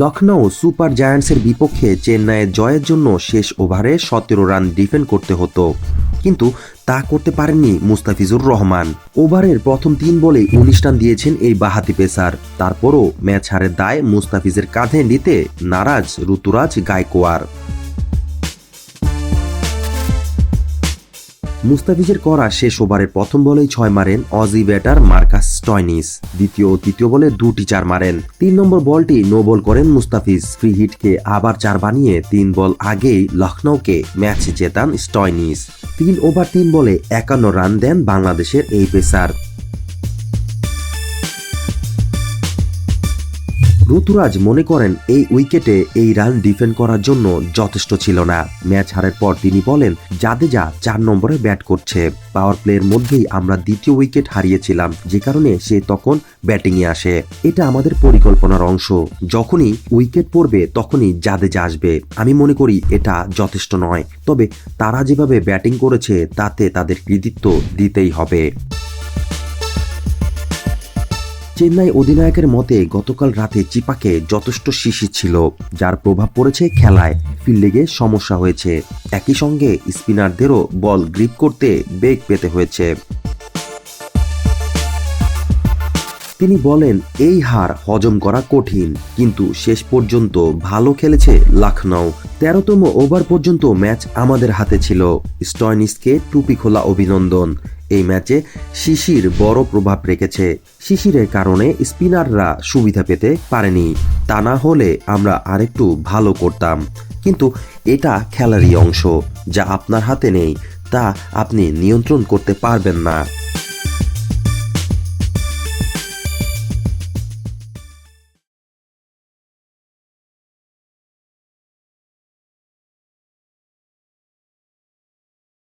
Lucknow super জায়ান্টসের বিপক্ষে চেন্নাইয়ের জয়ের জন্য শেষ ওভারে সতেরো রান ডিফেন্ড করতে হতো। কিন্তু তা করতে পারেননি মুস্তাফিজুর রহমান। ওভারের প্রথম তিন বলে উনিশ রান দিয়েছেন এই বাহাতি পেসার। তারপরও ম্যাচ হারের দায় মুস্তাফিজের কাঁধে নিতে নারাজ ঋতুরাজ গায়কোয়ার মুস্তাফিজের করা শেষ ওভারের প্রথম বলেই ছয় মারেন অজি ব্যাটার মার্কাস স্টয়নিস। দ্বিতীয় ও তৃতীয় বলে দুটি চার মারেন। তিন নম্বর বলটি নো বল করেন মুস্তাফিজ। ফ্রি হিটকে আবার চার বানিয়ে তিন বল আগেই লখনৌকে ম্যাচ জেতান স্টয়নিস। তিন ওভার তিন বলে একান্ন রান দেন বাংলাদেশের এই পেসার। ঋতুরাজ মনে করেন এই উইকেটে এই রান ডিফেন্ড করার জন্য যথেষ্ট ছিল না। ম্যাচ হারের পর তিনি বলেন, জাদেজা চার নম্বরে ব্যাট করছে। পাওয়ার প্লের মধ্যেই আমরা দ্বিতীয় উইকেট হারিয়েছিলাম, যে কারণে সে তখন ব্যাটিংয়ে আসে। এটা আমাদের পরিকল্পনার অংশ। যখনই উইকেট পড়বে, তখনই জাদেজা আসবে। আমি মনে করি এটা যথেষ্ট নয়। তবে তারা যেভাবে ব্যাটিং করেছে, তাতে তাদের কৃতিত্ব দিতেই হবে। চেন্নাই অধিনায়কের মতে গতকাল রাতে চিপাকে যথেষ্ট শিশি ছিল, যার প্রভাব পড়েছে খেলায়। ফিল্ডিংয়ে সমস্যা হয়েছে। একই সঙ্গে স্পিনারদেরও বল গ্রিপ করতে বেগ পেতে হয়েছে। তিনি বলেন, এই হার হজম করা কঠিন, কিন্তু শেষ পর্যন্ত ভালো খেলেছে লখনৌ তেরোতম ওভার পর্যন্ত ম্যাচ আমাদের হাতে ছিল। স্টয়নিসকে টুপি খোলা অভিনন্দন। এই ম্যাচে শিশির বড় প্রভাব রেখেছে। শিশিরের কারণে স্পিনাররা সুবিধা পেতে পারেনি। তা না হলে আমরা আরেকটু ভালো করতাম। কিন্তু এটা খেলারই অংশ, যা আপনার হাতে নেই, তা আপনি নিয়ন্ত্রণ করতে পারবেন না।